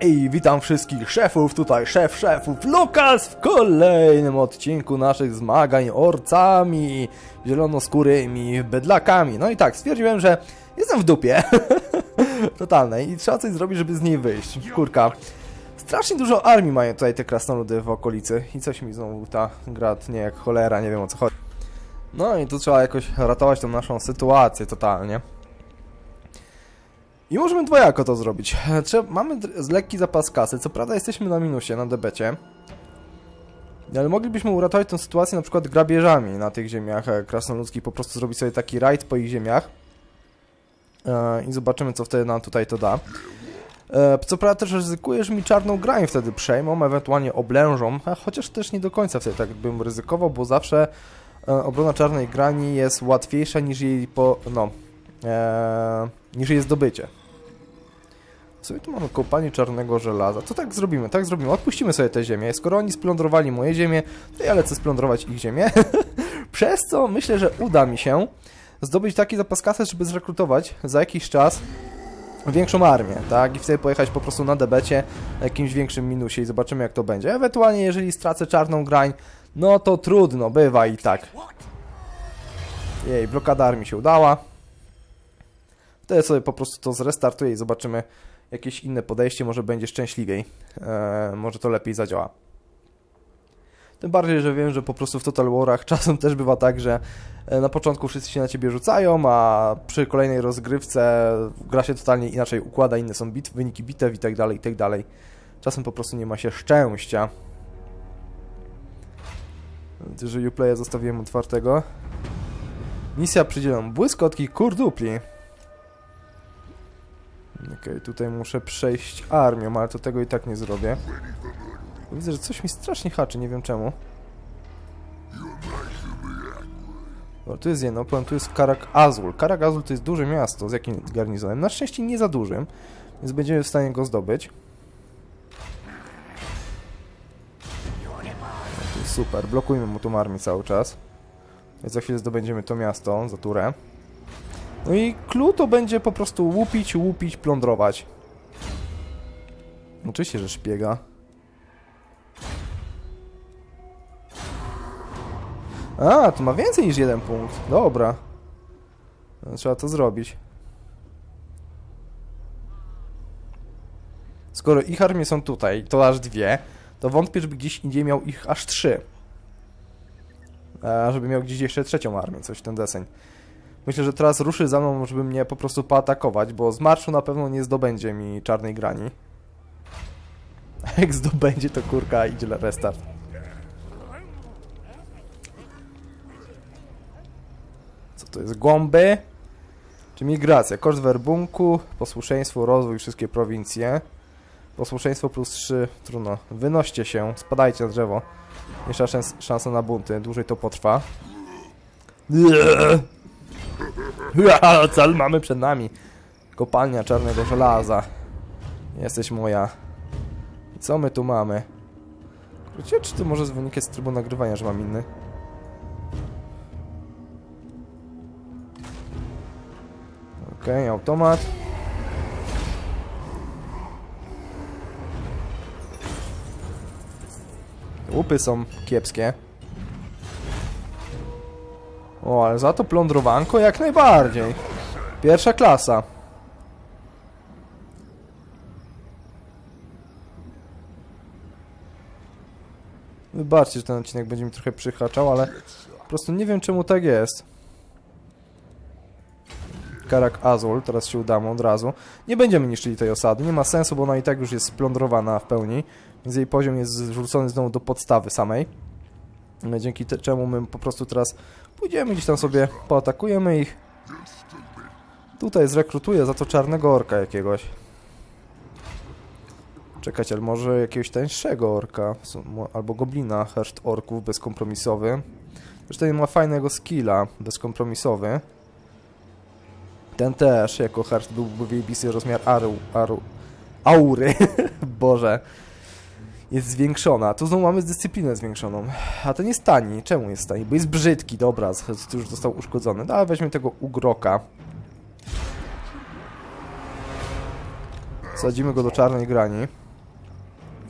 Hej, witam wszystkich szefów, tutaj szef szefów Lukas w kolejnym odcinku naszych zmagań orcami, zielonoskórymi, bydlakami. No i tak, stwierdziłem, że jestem w dupie totalnej i trzeba coś zrobić, żeby z niej wyjść. Kurka, strasznie dużo armii mają tutaj te krasnoludy w okolicy i coś mi znowu ta gra tnie jak cholera, nie wiem o co chodzi. No i tu trzeba jakoś ratować tą naszą sytuację totalnie. I możemy dwojako to zrobić. Trzeba, mamy dr- lekki zapas kasy, co prawda jesteśmy na minusie, na debecie. Ale moglibyśmy uratować tę sytuację na przykład grabieżami na tych ziemiach e, krasnoludzkich, po prostu zrobić sobie taki rajd po ich ziemiach. E, I zobaczymy, co wtedy nam tutaj to da. E, co prawda też ryzykuję, że mi czarną grań wtedy przejmą, ewentualnie oblężą, chociaż też nie do końca wtedy tak bym ryzykował, bo zawsze e, obrona czarnej grani jest łatwiejsza niż jej po... no... E, niż jej zdobycie. Sobie tu mamy kopalnię czarnego żelaza. To tak zrobimy, tak zrobimy. Odpuścimy sobie tę ziemię. Skoro oni splądrowali moje ziemię, to ja lecę splądrować ich ziemię. Przez co myślę, że uda mi się zdobyć taki zapas kasy, żeby zrekrutować za jakiś czas większą armię, tak? I wtedy pojechać po prostu na debecie jakimś większym minusie i zobaczymy jak to będzie. Ewentualnie jeżeli stracę czarną grań, no to trudno, bywa i tak. Jej, blokada armii się udała. Wtedy sobie po prostu to zrestartuję i zobaczymy jakieś inne podejście, może będzie szczęśliwiej. Eee, może to lepiej zadziała. Tym bardziej, że wiem, że po prostu w Total Warach czasem też bywa tak, że e, na początku wszyscy się na ciebie rzucają, a przy kolejnej rozgrywce gra się totalnie inaczej układa, inne są bit, wyniki bitew i tak dalej, i tak dalej. Czasem po prostu nie ma się szczęścia. Jeżeli Uplaya zostawiłem otwartego. Misja przydzielam błyskotki kurdupli. Okej, tutaj muszę przejść armią, ale to tego i tak nie zrobię. Widzę, że coś mi strasznie haczy, nie wiem czemu. O, tu jest jedno, powiem, tu jest Karak Azul. Karak Azul to jest duże miasto z jakim garnizonem. Na szczęście nie za dużym, więc będziemy w stanie go zdobyć. Super, blokujmy mu tą armię cały czas. I za chwilę zdobędziemy to miasto za turę. No i clue to będzie po prostu łupić, łupić, plądrować. Oczywiście, że szpiega. A, to ma więcej niż jeden punkt. Dobra. Trzeba to zrobić. Skoro ich armie są tutaj, to aż dwie, to wątpię, żeby gdzieś indziej miał ich aż trzy. A żeby miał gdzieś jeszcze trzecią armię, coś ten deseń. Myślę, że teraz ruszy za mną, żeby mnie po prostu poatakować, bo z marszu na pewno nie zdobędzie mi czarnej grani. A jak zdobędzie, to kurka idzie na restart. Co to jest? Głąby? Czy migracja? Koszt werbunku, posłuszeństwo, rozwój, wszystkie prowincje. Posłuszeństwo plus 3, trudno. Wynoście się, spadajcie na drzewo. Jeszcze szans, szansa na bunty, dłużej to potrwa. Cel mamy przed nami. Kopalnia czarnego żelaza. Jesteś moja. I co my tu mamy? Wiecie, czy to może z wynikiem z trybu nagrywania, że mam inny? Okej, automat. Łupy są kiepskie. O, ale za to plądrowanko jak najbardziej. Pierwsza klasa. Wybaczcie, że ten odcinek będzie mi trochę przyhaczał, ale po prostu nie wiem czemu tak jest. Karak Azul, teraz się udamy od razu. Nie będziemy niszczyli tej osady, nie ma sensu, bo ona i tak już jest splądrowana w pełni, więc jej poziom jest zrzucony znowu do podstawy samej. No, Dzięki czemu my po prostu teraz pójdziemy gdzieś tam sobie, poatakujemy ich. Tutaj zrekrutuję za to czarnego orka jakiegoś. Czekać, ale może jakiegoś tańszego orka, w albo goblina, herszt orków bezkompromisowy. Zresztą ma fajnego skilla, bezkompromisowy. Ten też, jako herszt byłby wyjebisty rozmiar aru, aru, aury, boże jest zwiększona. Tu znowu mamy dyscyplinę zwiększoną. A ten jest tani. Czemu jest tani? Bo jest brzydki, dobra, już został uszkodzony. No, ale weźmy tego ugroka. Sadzimy go do czarnej grani.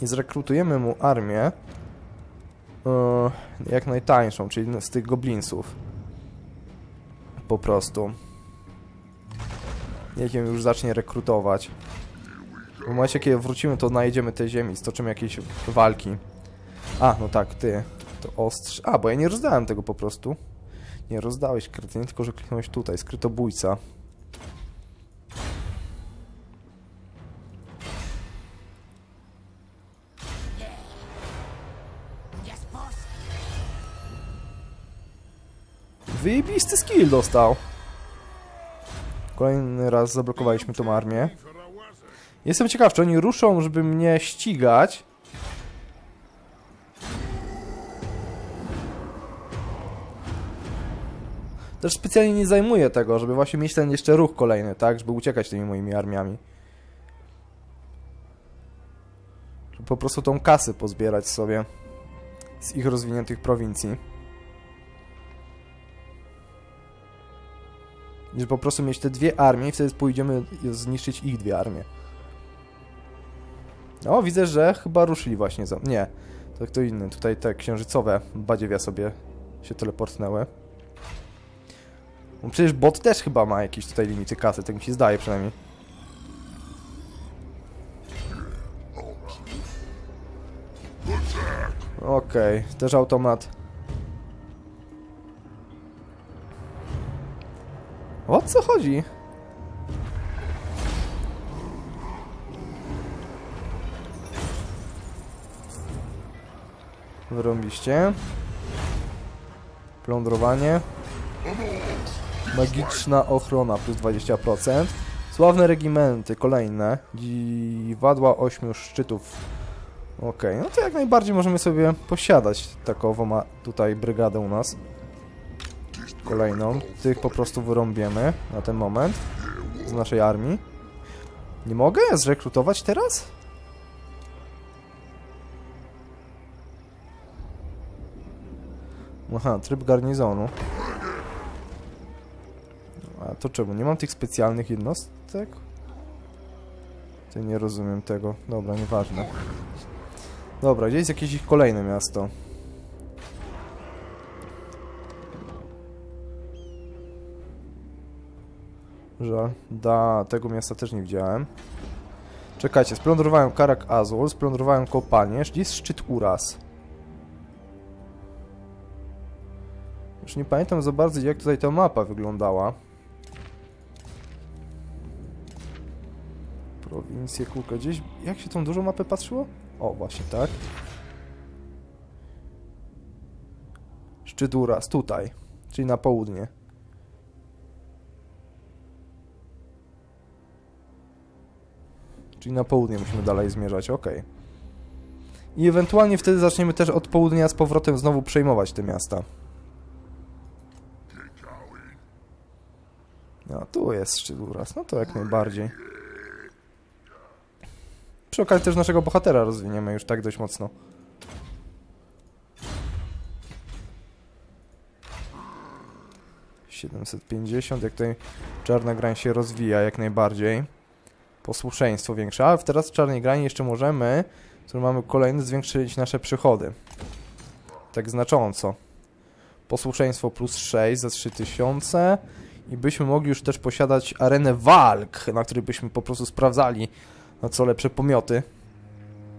i zrekrutujemy mu armię e, jak najtańszą, czyli z tych goblinsów. Po prostu. Niech ją już zacznie rekrutować. W momencie, kiedy wrócimy, to najedziemy tej ziemi, stoczymy jakieś walki. A, no tak, ty. To ostrz... A, bo ja nie rozdałem tego po prostu. Nie rozdałeś kretynie, tylko że kliknąłeś tutaj, skrytobójca. Wyjebisty skill dostał. Kolejny raz zablokowaliśmy tą armię. Jestem ciekaw, czy oni ruszą, żeby mnie ścigać. Też specjalnie nie zajmuję tego, żeby właśnie mieć ten jeszcze ruch kolejny, tak? Żeby uciekać tymi moimi armiami. Żeby po prostu tą kasę pozbierać sobie z ich rozwiniętych prowincji. I Żeby po prostu mieć te dwie armie i wtedy pójdziemy zniszczyć ich dwie armie. O, widzę, że chyba ruszyli właśnie za... Nie, to kto inny. Tutaj te księżycowe badziewia sobie się teleportnęły. No przecież bot też chyba ma jakieś tutaj limity kasy, tak mi się zdaje przynajmniej. Okej, też automat. O co chodzi? Wyrąbiście. Plądrowanie. Magiczna ochrona plus 20%. Sławne regimenty, kolejne. Dziwadła ośmiu szczytów. Okej, no to jak najbardziej możemy sobie posiadać takową ma tutaj brygadę u nas. Kolejną. Tych po prostu wyrąbiemy na ten moment z naszej armii. Nie mogę zrekrutować teraz? Aha, tryb garnizonu. A to czemu? Nie mam tych specjalnych jednostek? Ty nie rozumiem tego. Dobra, nieważne. Dobra, gdzie jest jakieś ich kolejne miasto? Żal. Da, tego miasta też nie widziałem. Czekajcie, splądrowałem Karak Azul, splądrowałem kopalnię, jest szczyt Uraz. Już nie pamiętam za bardzo, jak tutaj ta mapa wyglądała. Prowincje, kulka, gdzieś... Jak się tą dużą mapę patrzyło? O, właśnie tak. Szczyt Uraz, tutaj. Czyli na południe. Czyli na południe musimy dalej zmierzać, ok. I ewentualnie wtedy zaczniemy też od południa z powrotem znowu przejmować te miasta. No, tu jest szczyt uraz, no to jak najbardziej. Przy okazji też naszego bohatera rozwiniemy już tak dość mocno. ...750, jak tutaj czarna grań się rozwija jak najbardziej. Posłuszeństwo większe, ale teraz w czarnej grani jeszcze możemy, który mamy kolejny, zwiększyć nasze przychody. Tak znacząco. Posłuszeństwo plus 6 za 3000 i byśmy mogli już też posiadać arenę walk, na której byśmy po prostu sprawdzali na co lepsze pomioty.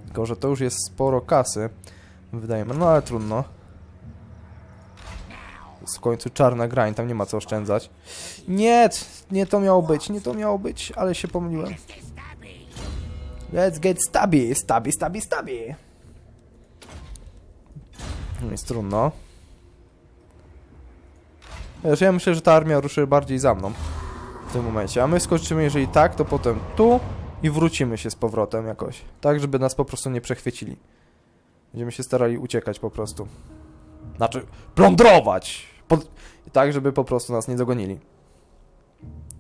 Tylko, że to już jest sporo kasy, wydajemy, no ale trudno. Jest w końcu czarna grań, tam nie ma co oszczędzać. Nie, nie to miało być, nie to miało być, ale się pomyliłem. Let's get stabby, stabby, stabby, stabby. Jest trudno. Wiesz, ja myślę, że ta armia ruszy bardziej za mną w tym momencie. A my skoczymy, jeżeli tak, to potem tu i wrócimy się z powrotem jakoś. Tak, żeby nas po prostu nie przechwycili. Będziemy się starali uciekać po prostu. Znaczy, plądrować! Pod... Tak, żeby po prostu nas nie dogonili.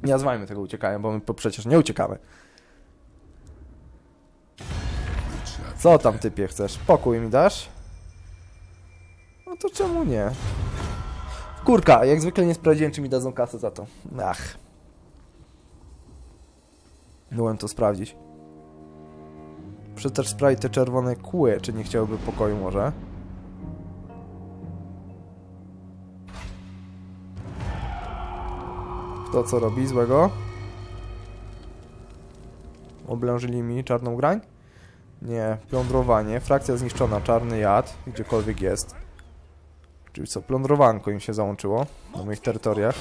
Nie nazwajmy tego uciekają, bo my przecież nie uciekamy. Co tam typie chcesz? Pokój mi dasz? No to czemu nie? Kurka, jak zwykle nie sprawdziłem, czy mi dadzą kasę za to. Ach. Byłem to sprawdzić. Też sprawdzić te czerwone kły, czy nie chciałyby pokoju może. To co robi złego? Oblężyli mi czarną grań? Nie, plądrowanie, frakcja zniszczona, czarny jad, gdziekolwiek jest. Czyli co, plądrowanko im się załączyło na moich terytoriach.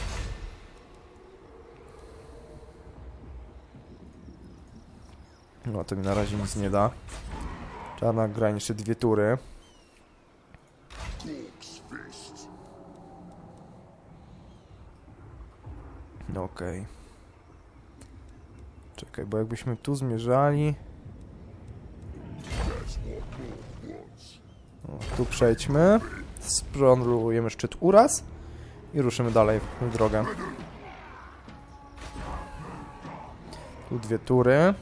No to mi na razie nic nie da. Czarna grań, jeszcze dwie tury. No okej. Czekaj, bo jakbyśmy tu zmierzali... Tu przejdźmy. Sprądrujemy szczyt uraz i ruszymy dalej w drogę. Tu dwie tury.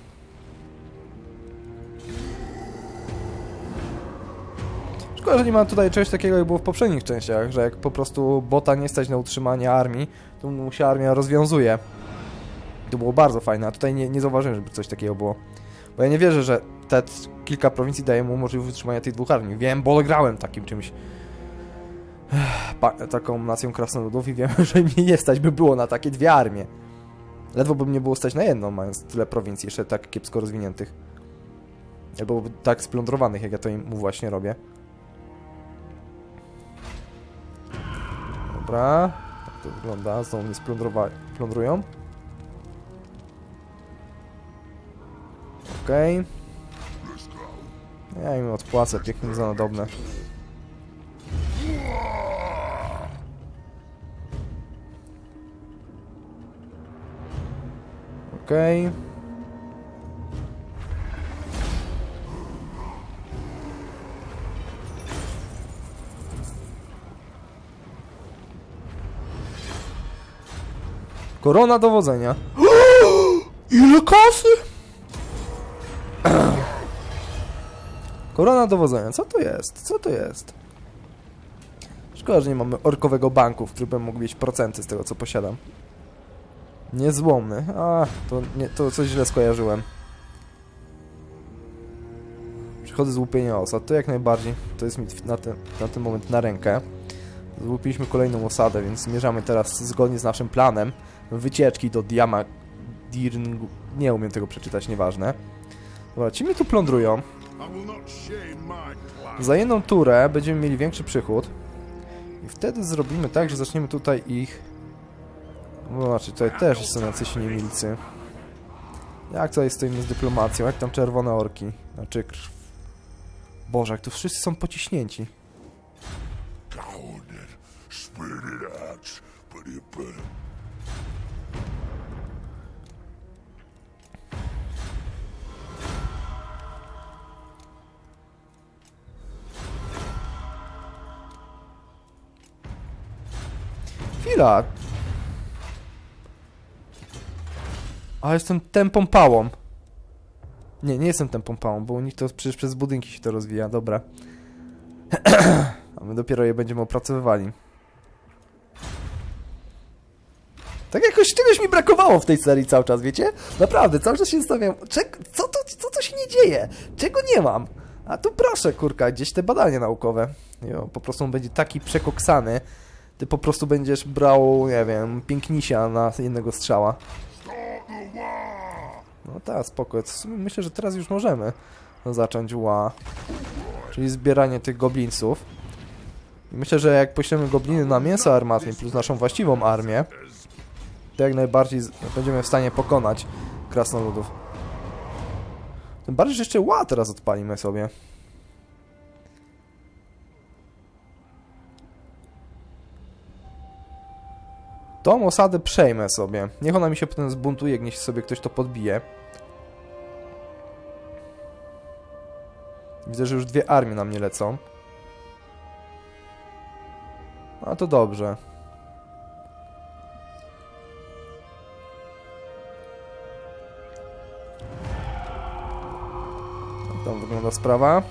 Szkoda, że nie ma tutaj czegoś takiego, jak było w poprzednich częściach, że jak po prostu bota nie stać na utrzymanie armii, to mu się armia rozwiązuje. To było bardzo fajne, a tutaj nie, nie zauważyłem, żeby coś takiego było. Bo ja nie wierzę, że te kilka prowincji daje mu możliwość utrzymania tych dwóch armii. Wiem, bo grałem takim czymś. Taką nacją krasnoludów i wiem, że mnie nie stać by było na takie dwie armie. Ledwo by mnie było stać na jedną, mając tyle prowincji, jeszcze tak kiepsko rozwiniętych. Albo tak splądrowanych, jak ja to im właśnie robię. Dobra. Jak to wygląda? Znowu mnie splądrowa- plądrują. Okej. Ja im odpłacę, pięknie za nadobne. Okej. Korona dowodzenia. Ile kasy? Korona dowodzenia. Co to jest? Co to jest? Szkoda, że nie mamy orkowego banku, w którym mógł mieć procenty z tego, co posiadam. Niezłomny. A, to, nie, to coś źle skojarzyłem. Przychody z łupienia osad. To jak najbardziej. To jest mi na ten, na ten moment na rękę. Złupiliśmy kolejną osadę, więc zmierzamy teraz zgodnie z naszym planem wycieczki do Diama... Dirngu... Nie umiem tego przeczytać, nieważne. Dobra, ci mnie tu plądrują. Za jedną turę będziemy mieli większy przychód. I wtedy zrobimy tak, że zaczniemy tutaj ich... No, znaczy, tutaj też są jacyś niemilcy. Jak tutaj stoimy z dyplomacją? Jak tam czerwone orki? Znaczy krw... Boże, jak tu wszyscy są pociśnięci. Chwila! A jestem tempą pałą. Nie, nie jestem tempą pałą, bo u nich to przecież przez budynki się to rozwija, dobra. A my dopiero je będziemy opracowywali. Tak jakoś czegoś mi brakowało w tej serii cały czas, wiecie? Naprawdę, cały czas się zastanawiam, czeg- co, to, co to się nie dzieje? Czego nie mam? A tu proszę, kurka, gdzieś te badania naukowe. Jo, po prostu on będzie taki przekoksany, ty po prostu będziesz brał, nie wiem, pięknisia na jednego strzała. No tak, spoko. Myślę, że teraz już możemy zacząć ła. Czyli zbieranie tych goblińców. Myślę, że jak poślemy gobliny na mięso armatnie plus naszą właściwą armię, to jak najbardziej będziemy w stanie pokonać krasnoludów. Tym bardziej, że jeszcze ła teraz odpalimy sobie. Tą osadę przejmę sobie. Niech ona mi się potem zbuntuje, niech sobie ktoś to podbije. Widzę, że już dwie armie na mnie lecą. A to dobrze. Jak tam wygląda sprawa?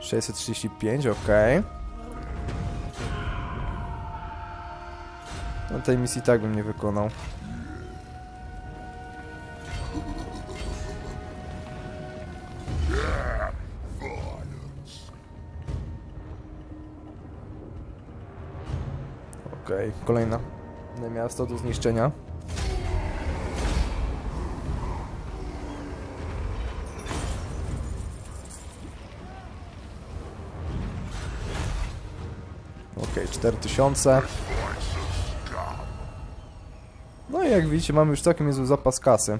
635, ok. No tej misji tak bym nie wykonał. Okej, kolejne miasto do zniszczenia. Okej, 4000. jak widzicie, mamy już całkiem niezły zapas kasy.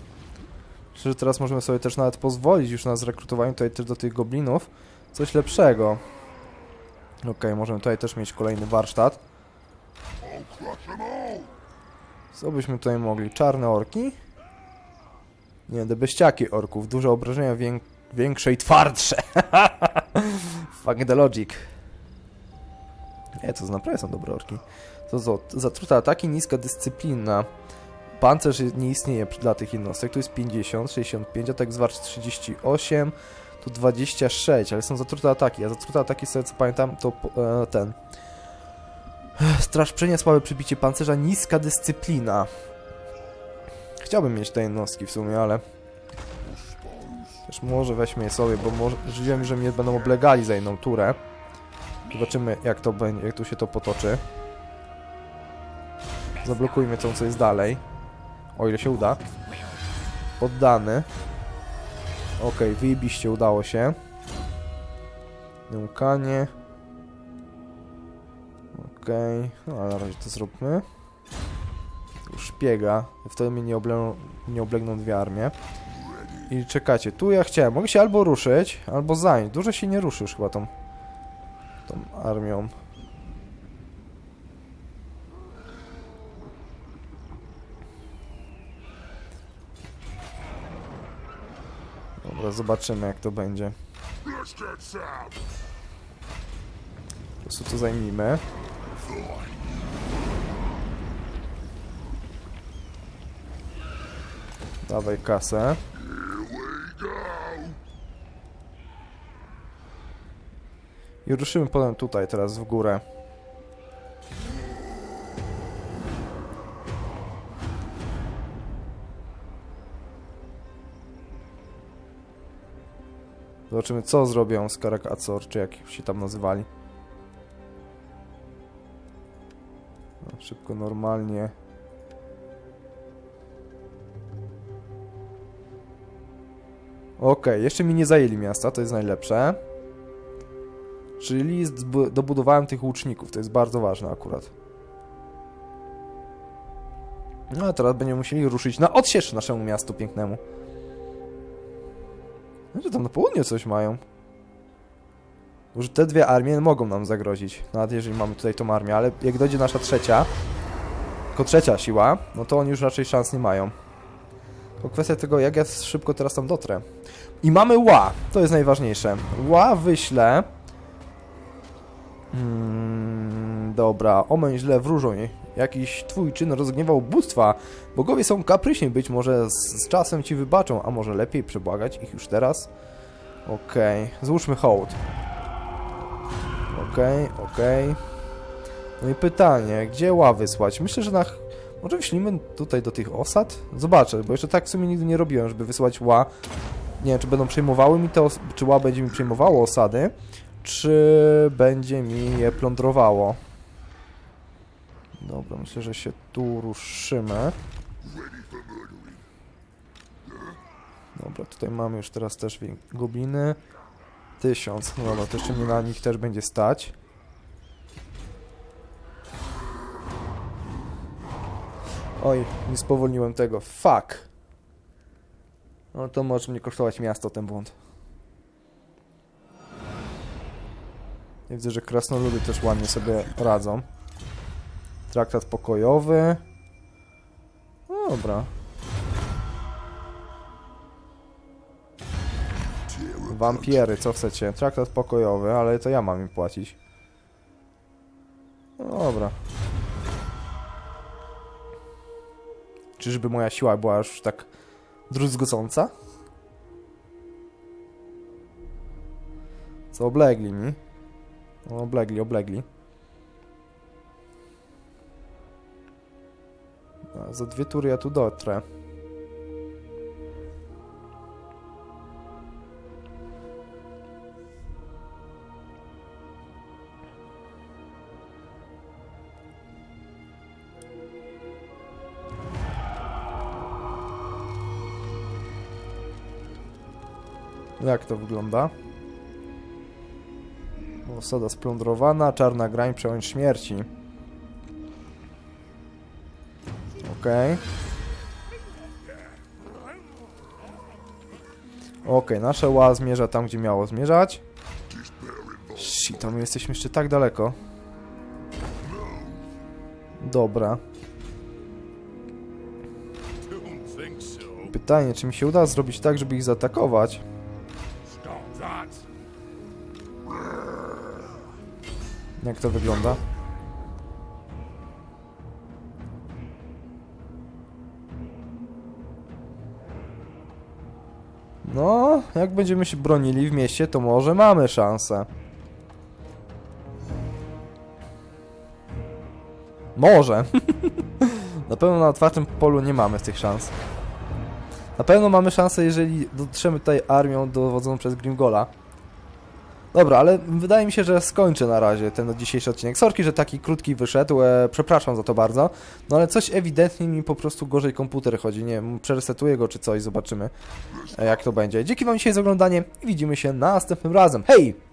Myślę, że teraz możemy sobie też nawet pozwolić już na zrekrutowanie tutaj też do tych goblinów coś lepszego. Okej, możemy tutaj też mieć kolejny warsztat. Co byśmy tutaj mogli? Czarne orki? Nie, te beściaki orków. Duże obrażenia, wię większe i twardsze. Fuck the logic. Nie, to naprawdę są dobre orki. To co? Zatrute ataki, niska dyscyplina. Pancerz nie istnieje dla tych jednostek. Tu jest 50, 65, atak zwarć 38, tu 26, ale są zatrute ataki. A zatrute ataki, sobie co pamiętam, to e, ten... Straż przenia, słabe przybicie pancerza, niska dyscyplina. Chciałbym mieć te jednostki w sumie, ale... Też może weźmy je sobie, bo może... wiem, że mnie będą oblegali za jedną turę. Zobaczymy, jak to będzie, jak tu się to potoczy. Zablokujmy to, co jest dalej. O ile się uda. Poddany. Okej, wyjebiście udało się. Neukanie. Okej, no ale na razie to zróbmy. Szpiega, wtedy mnie nie, oble nie oblegną dwie armie. I czekacie, tu ja chciałem, mogę się albo ruszyć, albo zająć. Dużo się nie ruszy już chyba tą, tą armią. Dobra, zobaczymy jak to będzie. Po prostu to zajmijmy. Dawaj kasę. I ruszymy potem tutaj, teraz w górę. Zobaczymy, co zrobią z Karakacor, czy jak się tam nazywali. No, szybko, normalnie. Okej, jeszcze mi nie zajęli miasta, to jest najlepsze. Czyli dobudowałem tych łuczników, to jest bardzo ważne akurat. No a teraz będziemy musieli ruszyć na odsiecz naszemu miastu pięknemu. Znaczy tam na południu coś mają. Może te dwie armie mogą nam zagrozić, nawet jeżeli mamy tutaj tą armię, ale jak dojdzie nasza trzecia, tylko trzecia siła, no to oni już raczej szans nie mają. Tylko kwestia tego, jak ja szybko teraz tam dotrę. I mamy ła, to jest najważniejsze. Ła wyślę. Mm, dobra, omeń źle wróżą. Jakiś twój czyn rozgniewał bóstwa. Bogowie są kapryśni, być może z, z czasem ci wybaczą, a może lepiej przebłagać ich już teraz? Okej, złóżmy hołd. Okej, okej. No i pytanie, gdzie ła wysłać? Myślę, że na... Może wyślimy tutaj do tych osad? Zobaczę, bo jeszcze tak w sumie nigdy nie robiłem, żeby wysłać ła. Nie wiem, czy będą przejmowały mi te os- czy ła będzie mi przejmowało osady, czy będzie mi je plądrowało. Dobra, myślę, że się tu ruszymy. Dobra, tutaj mamy już teraz też gobliny. Tysiąc. No Dobra, to jeszcze mnie na nich też będzie stać. Oj, nie spowolniłem tego. Fuck. No to może mnie kosztować miasto ten błąd. Ja widzę, że krasnoludy też ładnie sobie radzą. Traktat pokojowy. No dobra. Wampiery, co chcecie? Traktat pokojowy, ale to ja mam im płacić. No dobra. Czyżby moja siła była już tak druzgocąca? Co oblegli mi? No, oblegli, oblegli. Za dwie tury ja tu dotrę. Jak to wygląda? Osada splądrowana, czarna grań przełęcz śmierci. Okej. Okej, nasze ła zmierza tam, gdzie miało zmierzać. Shit, my jesteśmy jeszcze tak daleko. Dobra. Pytanie, czy mi się uda zrobić tak, żeby ich zaatakować? Jak to wygląda? No, jak będziemy się bronili w mieście, to może mamy szansę. Może. na pewno na otwartym polu nie mamy tych szans. Na pewno mamy szansę, jeżeli dotrzemy tutaj armią dowodzoną przez Grimgola. Dobra, ale wydaje mi się, że skończę na razie ten dzisiejszy odcinek. Sorki, że taki krótki wyszedł, e, przepraszam za to bardzo. No ale coś ewidentnie mi po prostu gorzej komputer chodzi. Nie wiem, przeresetuję go czy coś, zobaczymy e, jak to będzie. Dzięki wam dzisiaj za oglądanie i widzimy się następnym razem. Hej!